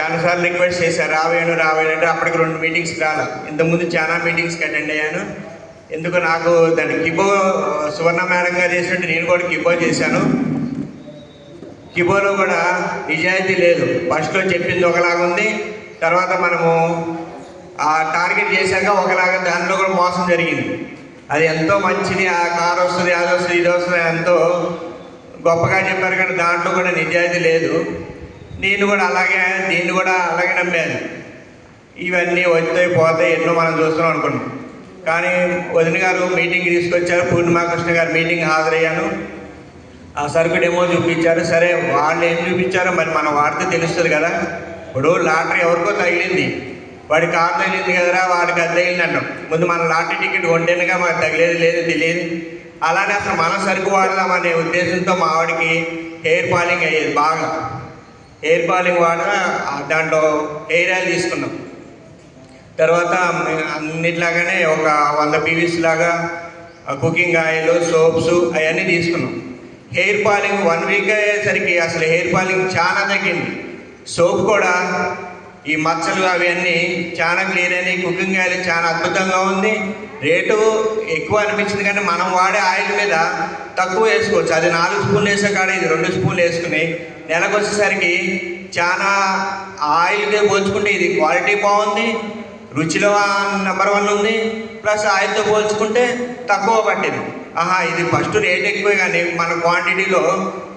చాలాసార్లు రిక్వెస్ట్ చేశారు రావేను రావేను అంటే అప్పటికి రెండు మీటింగ్స్కి రాలా. ఇంతకుముందు చాలా మీటింగ్స్కి అటెండ్ అయ్యాను. ఎందుకు నాకు దాన్ని కిబో సువర్ణ మేడం గారు చేసినట్టు నేను కూడా కిబో చేశాను. కిబోలో కూడా నిజాయితీ లేదు. ఫస్ట్లో చెప్పింది ఒకలాగా ఉంది. తర్వాత మనము ఆ టార్గెట్ చేశాక ఒకలాగా దానిలో కూడా మోసం జరిగింది. అది ఎంతో మంచిది ఆ కార్ వస్తుంది అది వస్తుంది ఇది వస్తుంది ఎంతో గొప్పగా చెప్పారు కానీ దాంట్లో కూడా నిజాయితీ లేదు. నేను కూడా అలాగే దీన్ని కూడా అలాగే నమ్మాను ఇవన్నీ వస్తాయి పోతాయి ఎన్నో మనం చూస్తున్నాం అనుకున్నాం కానీ వదిన గారు మీటింగ్ తీసుకొచ్చారు పూర్ణిమాకృష్ణ గారు మీటింగ్ హాజరయ్యాను. ఆ సరుకు డెమో చూపించారు. సరే వాళ్ళు ఏం చూపించారో మరి మనం వాడితే తెలుస్తుంది కదా. ఇప్పుడు లాటరీ ఎవరికో తగిలింది. వాడి కారు తగిలింది కదరా వాడికి అది తగిలింది ముందు మన లాటరీ టికెట్ కొంటేనుగా మాకు తగిలేదు లేదు తెలియదు. అలానే అసలు మన సరుకు వాడదామనే ఉద్దేశంతో మా వాడికి హెయిర్ ఫాలింగ్ అయ్యేది బాగా. హెయిర్ పాలింగ్ వాడ దాంట్లో హెయిర్ ఆయిల్ తీసుకున్నాం. తర్వాత అన్నిట్లాగానే ఒక వంద పీవీస్ లాగా కుకింగ్ ఆయిల్ సోప్స్ అవన్నీ తీసుకున్నాం. హెయిర్ పాలింగ్ వన్ వీక్ అయ్యేసరికి అసలు హెయిర్ పాలింగ్ చాలా తగ్గింది. సోప్ కూడా ఈ మచ్చలు అవన్నీ చాలా క్లియర్ అయినాయి. కుకింగ్ ఆయిల్ చాలా అద్భుతంగా ఉంది. రేటు ఎక్కువ అనిపించింది కానీ మనం వాడే ఆయిల్ మీద తక్కువ వేసుకోవచ్చు. అది నాలుగు స్పూన్లు వేసే కాడ ఇది రెండు స్పూన్లు వేసుకుని నెలకు వచ్చేసరికి చాలా ఆయిల్కే పోల్చుకుంటే ఇది క్వాలిటీ బాగుంది రుచిలో నెంబర్ వన్ ఉంది ప్లస్ ఆయిల్తో పోల్చుకుంటే తక్కువ పట్టింది. ఆహా ఇది ఫస్ట్ రేట్ ఎక్కువే కానీ మన క్వాంటిటీలో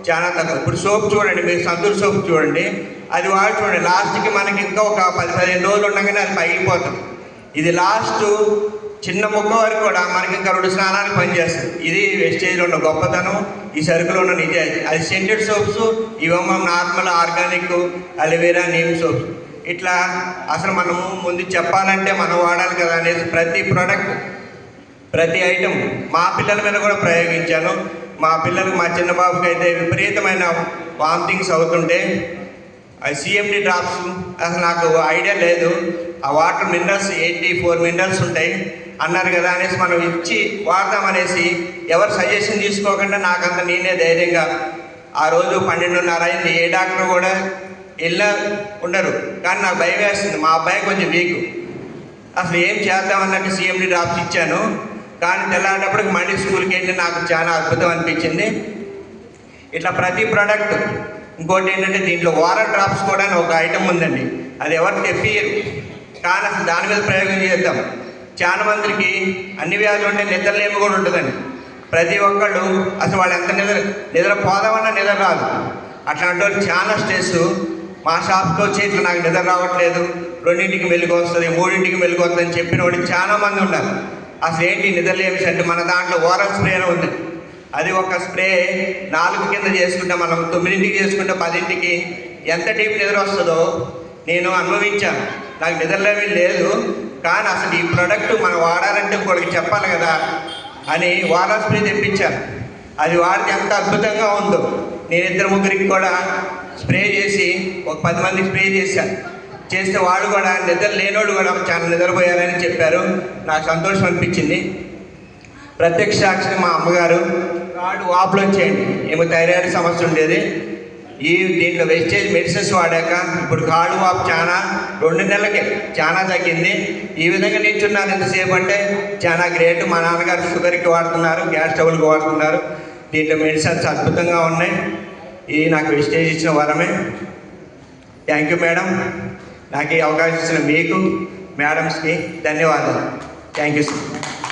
చాలా తక్కువ. ఇప్పుడు సోప్ చూడండి మీరు సంతూర్ సోప్ చూడండి అది వాడు చూడండి లాస్ట్కి మనకి ఇంకా ఒక పది పదిహేను రోజులు ఉండగానే అది పగిలిపోతుంది. ఇది లాస్ట్ చిన్న ముక్క వరకు కూడా మనకి ఇంకా రెండు స్నానాలకు పనిచేస్తుంది ఇది వెస్టేజ్లో ఉన్న గొప్పతనం ఈ సరుకులో ఉన్న నిజాయితీ అది సెంటెడ్ సోప్స్ ఇవేమో normal organic aloe vera neem soaps ఇట్లా అసలు మనము ముందు చెప్పాలంటే మనం వాడాలి కదా అనేసి ప్రతి ప్రోడక్ట్ ప్రతి ఐటెం మా పిల్లల మీద కూడా ప్రయోగించాను. మా పిల్లలకు మా చిన్న బాబుకి అయితే విపరీతమైన వామిటింగ్స్ అవుతుంటే సిఎండి డ్రాప్స్ అసలు నాకు ఐడియా లేదు. ఆ water minerals eighty four minerals ఉంటాయి. అన్నారు కదా అనేసి మనం ఇచ్చి వాడదామనేసి ఎవరు సజెషన్ తీసుకోకుండా నాకంత నేనే ధైర్యంగా ఆ రోజు పన్నెండున్నర అయింది. ఏ డాక్టర్ కూడా వెళ్ళ ఉండరు. కానీ నాకు భయం వేస్తుంది. మా అబ్బాయి కొంచెం వీక్ అసలు ఏం చేద్దామన్నట్టు సిఎండి డ్రాప్స్ ఇచ్చాను. కానీ తెల్లారేటప్పటికి మళ్ళీ స్కూల్కి వెళ్ళి నాకు చాలా అద్భుతం అనిపించింది. ఇట్లా ప్రతి ప్రోడక్ట్ ఇంకోటి ఏంటంటే దీంట్లో వాటర్ డ్రాప్స్ కూడా ఒక ఐటమ్ ఉందండి. అది ఎవరు తెప్పియరు కానీ అసలు దాని మీద ప్రయోగం చేద్దాం. చాలా మందికి అన్ని వ్యాధులు ఉంటే నిద్రలేమి కూడా ఉంటుందండి. ప్రతి ఒక్కళ్ళు అసలు వాళ్ళు ఎంత నిద్ర నిద్ర పోదామన్నా నిద్ర రాదు. అట్లాంటి వాళ్ళు చాలా స్ట్రెస్ మా షాప్కి వచ్చి ఇట్లా నాకు నిద్ర రావట్లేదు. రెండింటికి మెలుగు వస్తుంది మూడింటికి మెలుగు వస్తుంది అని చెప్పిన వాళ్ళు చాలా మంది ఉన్నారు. అసలు ఏంటి నిద్రలేమి అంటే మన దాంట్లో ఓరల్ స్ప్రే అని ఉంది. అది ఒక స్ప్రే నాలుగు కింద చేసుకుంటే మనం తొమ్మిదింటికి చేసుకుంటే పదింటికి. ఎంత డీప్ నిద్ర వస్తుందో నేను అనుభవించాను. నాకు నిద్రలేమి లేదు కానీ అసలు ఈ ప్రోడక్ట్ మనం వాడాలంటే ఇంకోటికి చెప్పాలి కదా అని వారల్ స్ప్రే తెప్పించాను. అది వాడితే ఎంత అద్భుతంగా ఉందో. నేను ఇద్దరు ముగ్గురికి కూడా స్ప్రే చేసి ఒక పది మంది స్ప్రే చేశాను. చేస్తే వాడు కూడా నిద్ర లేనోడు కూడా చాలా నిద్రపోయారని చెప్పారు. నాకు సంతోషం అనిపించింది. ప్రత్యక్ష సాక్షి మా అమ్మగారు. కార్డు వాపులు వచ్చేయండి ఏమో థైరాయిడ్ సమస్య ఉండేది. ఈ దీంట్లో వెస్టేజ్ మెడిసిన్స్ వాడాక ఇప్పుడు కాడు వాపు చాలా రెండు నెలలకే చాలా తగ్గింది. ఈ విధంగా నిల్చున్నాను ఎంతసేపు అంటే చాలా గ్రేట్. మా నాన్నగారు షుగర్కి వాడుతున్నారు గ్యాస్ ట్రబుల్కి వాడుతున్నారు. దీంట్లో మెడిసిన్స్ అద్భుతంగా ఉన్నాయి. ఇది నాకు వెస్టేజ్ ఇచ్చిన వరమే. థ్యాంక్ యూ మేడం నాకు ఈ అవకాశం ఇచ్చిన మీకు మేడమ్స్కి ధన్యవాదాలు. Thank you sir